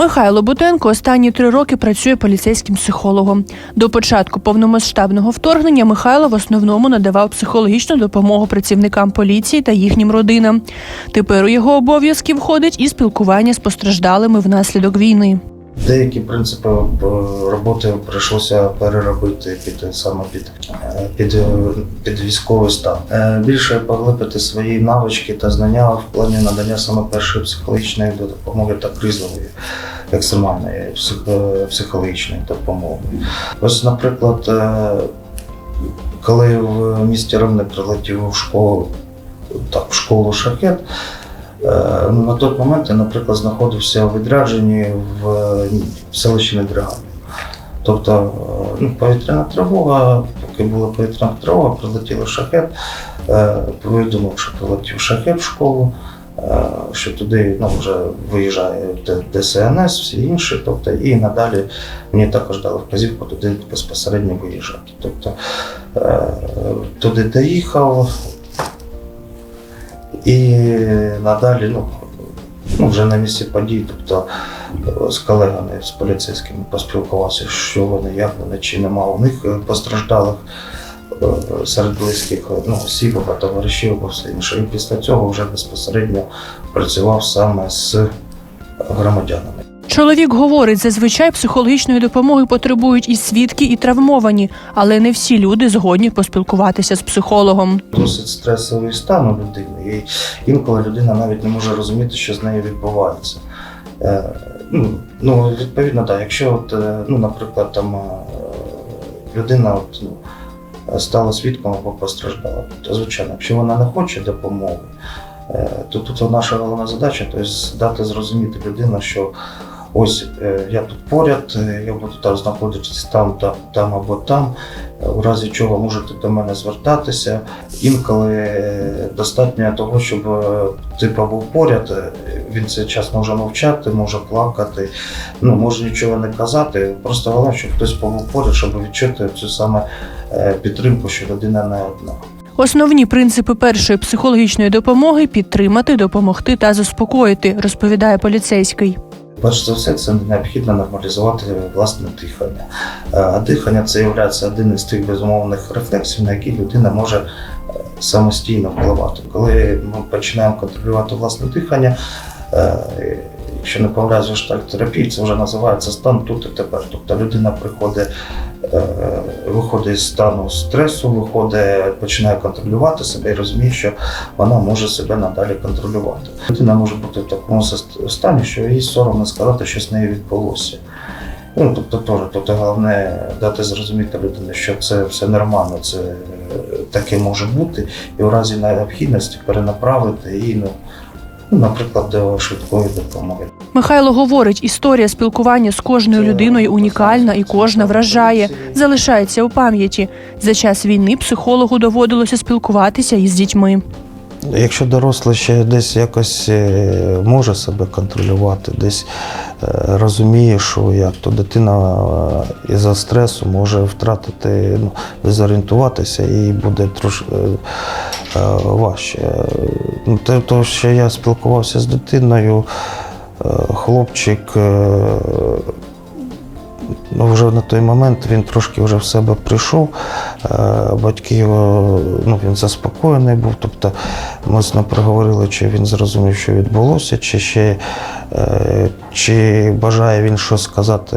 Михайло Бутенко останні три роки працює поліцейським психологом. До початку повномасштабного вторгнення Михайло в основному надавав психологічну допомогу працівникам поліції та їхнім родинам. Тепер у його обов'язки входить і спілкування з постраждалими внаслідок війни. Деякі принципи е, роботи прийшлося переробити під саме під, е, під, е, під військовий стан. Е, Більше поглибити свої навички та знання в плані надання саме першої психологічної допомоги та кризової екстремальної психологічної допомоги. Ось, наприклад, е, коли в місті Ривне прилетів в школу, так, в школу шахет. Е, ну, На той момент я, наприклад, знаходився у відрядженні в, в селищі Недригані. Тобто е, ну, повітряна тривога, поки була повітряна тривога, прилетів шахет, е, повідомив, що прилетів шахет в школу, е, що туди ну, вже виїжджає ДСНС, всі інші. Тобто, і надалі мені також дали вказівку туди безпосередньо виїжджати. Тобто е, туди доїхав, і надалі, ну, ну вже на місці подій, тобто е, з колегами, з поліцейськими поспілкувався, що вони, як вони, чи нема у них е, постраждалих е, серед близьких ну, осіб, товаришів, або все інше. І після цього вже безпосередньо працював саме з громадянами. Чоловік говорить, зазвичай психологічної допомоги потребують і свідки, і травмовані, але не всі люди згодні поспілкуватися з психологом. Досить стресовий стан у людини, і інколи людина навіть не може розуміти, що з нею відбувається. Е, ну, ну, відповідно, так, якщо, от, е, ну, наприклад, там е, людина от, ну, стала свідком або постраждала, то звичайно, якщо вона не хоче допомоги, то тут наша головна задача тобто, дати зрозуміти людину, що ось е, я тут поряд, е, я буду там знаходитися там, там, там або там, у разі чого можете до мене звертатися. Інколи е, достатньо того, щоб ти побув поряд, він цей час може мовчати, може плакати, ну може нічого не казати. Просто головне, щоб хтось побув поряд, щоб відчути цю саме підтримку, що людина не одна. Основні принципи першої психологічної допомоги підтримати, допомогти та заспокоїти, розповідає поліцейський. Перш за все, це необхідно нормалізувати власне дихання. Е, А дихання це є один із тих безумовних рефлексів, на які людина може е, самостійно впливати. Коли ми починаємо контролювати власне дихання, якщо не помиляюсь в гештальт-терапії, це вже називається стан тут і тепер. Тобто людина приходить, е, виходить з стану стресу, виходить, починає контролювати себе і розуміє, що вона може себе надалі контролювати. Людина може бути в такому стані, що їй соромно сказати, що з нею відбулося. Ну, тобто, теж, тобто головне дати зрозуміти людині, що це все нормально, це е, таке може бути, і в разі необхідності перенаправити її, ну, наприклад, до швидкої допомоги. Михайло говорить, історія спілкування з кожною людиною унікальна і кожна вражає, залишається у пам'яті. За час війни психологу доводилося спілкуватися із дітьми. Якщо дорослий ще десь якось е, може себе контролювати, десь е, розуміє, що як, то дитина е, із-за стресу може втратити, ну, дезорієнтуватися і буде трошки важче. Ну, те, то, що я спілкувався з дитиною, е, хлопчик. Ну, вже на той момент він трошки вже в себе прийшов. Е, Батьки його, ну, він заспокоєний був. Тобто ми з ним проговорили, чи він зрозумів, що відбулося, чи ще е, чи бажає він щось сказати,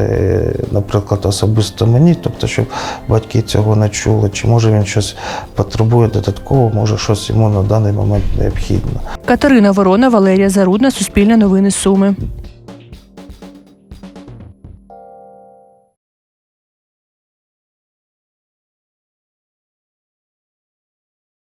наприклад, особисто мені, тобто, щоб батьки цього не чули, чи може він щось потребує додатково, може щось йому на даний момент необхідно. Катерина Ворона, Валерія Зарудна, Суспільне новини Суми.